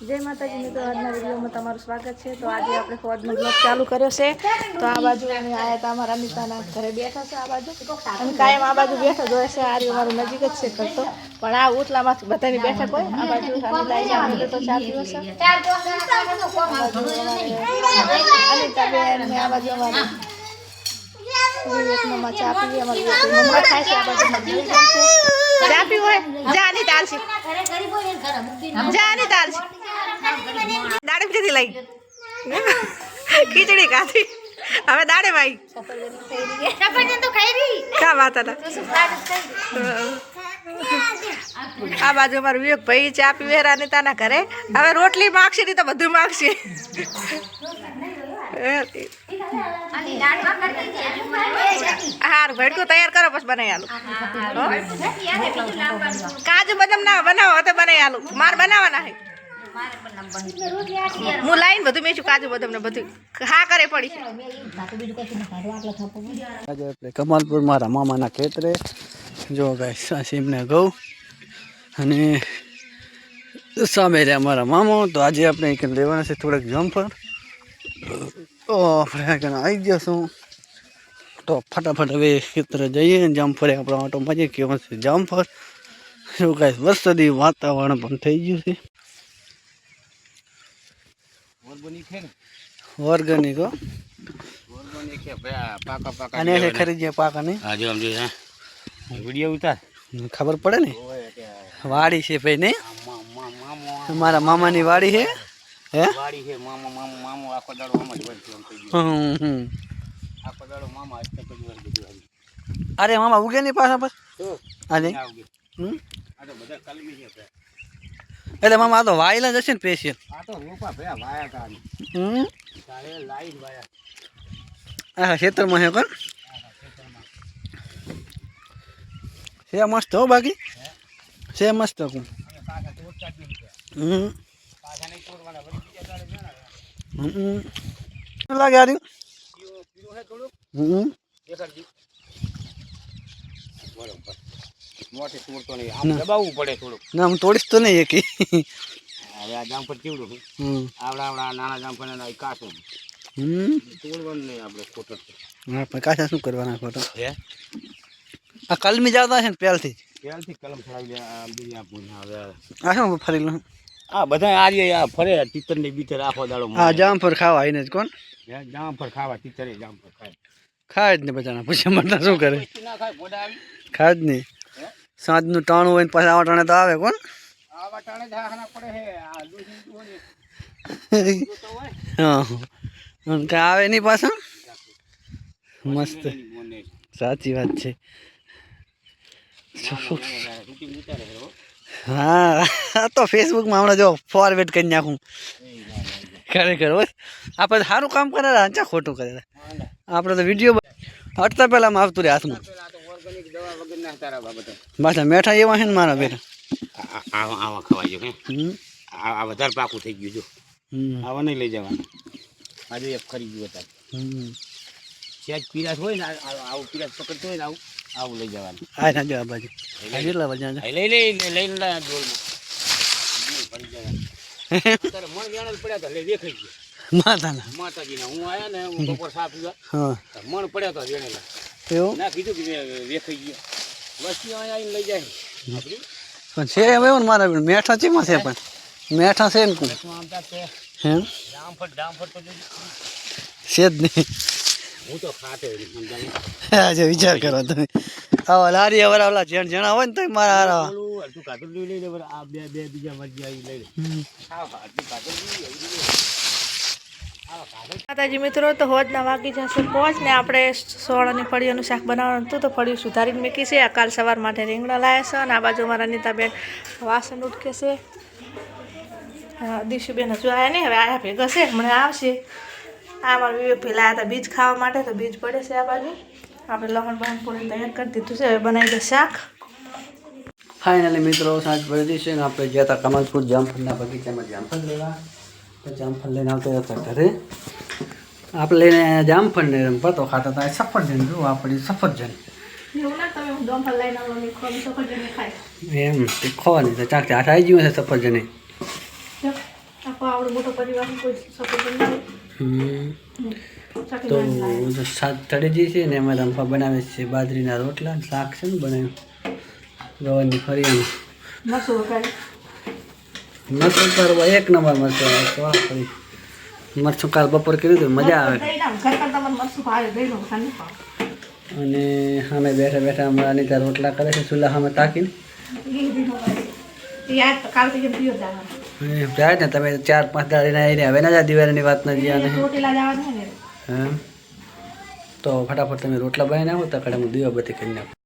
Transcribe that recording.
જય માતાજી મિત્રો, આજના વિડીયોમાં તમારું સ્વાગત છે. તો આજે આપણે ફોજનો બ્લોગ ચાલુ કર્યો છે. તો આ બાજુ અમે આયા હતા અમારા અમિતાના ઘરે બેઠા છે આ બાજુ. અને કાયમ આ બાજુ બેઠા જ હોય છે. આ અમારું નજીક જ છે કરતો પણ આ ઉટલામાંથી બધાની બેઠક હોય. આ બાજુ અમે તો ચા પીવો છે. અનિતાબેન ને આ છે. આ બાજુ મમ્મી છે. ચા પીવું હોય? જા ની દાડે પીધી લઈ. ખીચડી ખાધી. હવે દાડે ભાઈ. કા વાત આ બાજુ અમારું વિવેક ભાઈ ચા પીવે રાનિતાના ઘરે. હવે રોટલી માગશે નહીં તો બધું માગશે. હાર, ભેડકું તૈયાર કરો, પછી બનાવી આલું. કાજુ બદામ ના બનાવો, તો બનાવી આલું. માર બનાવવાના હે હું લાઈન બધું મેં કાજુ બધું ને બધું હા કરે પડી. આજે આપણે કમાલપુર મારા મામાના ખેતરે. જો ગાય સીમને ઘઉં અને સામે રહ્યા મારા મામો. તો આજે આપણે એક લેવાના છે થોડાક જમ્પર તો આપણે આવી જશું તો ફટાફટ હવે ખેતરે જઈએ જમ્પરે આપણો આટો મજે કેવો છે જમ્પર જો કાંઈ વરસાદી વાતાવરણ પણ થઈ ગયું છે. ઓર્ગેનિક હો. અને છે ખરીદીએ પાકાની આજે આમ જોઈએ વિડિયો ઉતાર. ખબર પડે ને? વાડી છે ભાઈ ને મારા મામાની વાડી છે? હે? વાડી છે મામા મામો મામો. આખો દાડો આમ જ આમ ગયું. હમ, હમ. આખો દાડો મામા અત્યારે પછી વાર બધું આવી અરે મામા ઉગે નહીં પાછા બસ તો આજે હમ? આ તો બધા કલમી છે. એટલે મામા આ તો વાયેલા જશે ને સ્પેશિયલ આ તો રોપા ભયા વાયા તા હમ? તારે લાઈન વાયા. આ ખેતરમાં હે કોણ? છે મસ્ત હો બાકી? છે મસ્ત કું જ. હમ. હમ. લાગે આ રહ્યું? હમ. દેખાડજી. મોટે તોડતો નહીં. આમ દબાવવું પડે થોડુંક. ના હું તોડીશ તો નહીં એકી. હવે આ જામફળ કેવડું છે. હમ. આવડા આવડા નાના જામફળ ના કાશું હમ. તોડવાનું નહીં આપણે ખોટો. હા પણ કાચા શું કરવાના ખોટો? હે? આ કલમી જાવતા છે ને પહેલથી. પહેલથી કલમ ચડાવી લે આ બીજી આ પૂછ હવે આ. શું ફરી લઉં આ બધા આજે આ ફરે તીતર ને બીતર આખો દાડો હા જામફળ ખાવા આવીને જ કોણ? જામફળ ખાવા તીતરે જામફળ ખાય. ખાય જ ને બધાના પૂછે મળતા શું કરે? ખાય જ નહીં. સાંજનું ટાણું હોય ને પછી આવા ટાણે તો આવે કોણ? આવા ટાણે જ હાના પડે હે આ દૂધ દૂધ તો હોય હા. અને કાંઈ આવે નહીં પાછા? મસ્ત. સાચી વાત છે. હે. તો ફેસબુકમાં હમણાં જો ફોરવેડ કરી નાખું. ખરેખર હોય. આપણે સારું કામ કરે ચા ખોટું કરે આપણે તો વીડિયો હટતા પહેલાં આવતું રહે હાથમાં. પાછા મેઠા એવા છે ને મારા બેટા. આવા આવા ખવાય છે હમ. આ આ વધારે પાકું થઈ ગયું જો. હમ. આવા નહીં લઈ જવાનું. આજે એક ખરી ગયું હતા સેજ હોય ને આવું પીરાશ પકડતો હોય ને આવું આવું લઈ જવાનું. આ ના જો આ બાજુ લઈ લઈ લઈ લઈને લા ડોલમાં પડ્યા હતા લઈ દેખાઈ ગયો. માતાના. માતાજીના હું આયા ને હું બપોર સાફ હા. મણ પડ્યા હતા વેણેલા એવું? ના કીધું કે વેખાઈ ગયો. વસ્તી અહીંયા આવીને લઈ જાય. પણ છે હવે એવું મારા મેઠા ચીમાં છે પણ? મેઠા છે ને હે? ડામફળ ડામફળ તો છે જ નહીં. હું તો ખાતો આજે વિચાર કરો તમે. આવા લારી અવરા ઓલા જેણ જણા હોય ને તો મારા હારા. ઓલું કાતર લઈ લે આ બે બે બીજા મરજી આવી લઈ લે. હા હા કાતર લઈ લે, એવી લઈ લે. હા કાતર માતાજી મિત્રો, તો હોજના વાગી જશે પહોંચ ને આપણે સોળાની ફળીઓનું શાક બનાવવાનું હતું, તો ફળીઓ સુધારીને મૂકી છે. આ કાલ સવાર માટે રીંગણા લાવ્યા છે અને આ બાજુ મારા નીતાબેન વાસણ ઉટકે છે. દીશુબેન હજુ આવ્યા નહીં, હવે આયા ભેગા છે, હમણાં આવશે. આ મારા વિવેક લાવ્યા હતા બીજ ખાવા માટે, તો બીજ પડે છે આ બાજુ. આપણે લહણ બહણ પૂરી તૈયાર કરી દીધું છે, હવે બનાવી દે શાક. ફાઇનલી મિત્રો સાંજ પડી છે ને આપણે ગયા હતા કમલપુર જામફળના બગીચામાં જામફળ લેવા. તો જામફળ લઈને આવતા હતા ઘરે. આપણે લઈને આવ્યા જામફળ ને રમવા તો ખાતા હતા સફરજન જો આપણી સફરજન એમ ખોવાની તો ચાક હાથ આવી ગયું છે સફરજન. તો શાક ચડી છે ને એમાં રંફા બનાવે છે બાજરીના રોટલા શાક છે ને બનાવ્યું ગવાની ફરી એમ. મસો મરચું કરવા એક નંબર મસો ફરી. મરચું કાલ બપોર કર્યું હતું મજા આવે. અને સામે બેઠા બેઠા હમણાં અનિતા રોટલા કરે છે ચૂલા સામે તાકીને. જાય ને તમે ચાર પાંચ દાડીના આવીને હવે ના જા દિવાળીની વાત ન. જ્યાં તો ફટાફટ તમે રોટલા બનાવી નાખો તો કડે હું દીવા બધી કરી નાખું.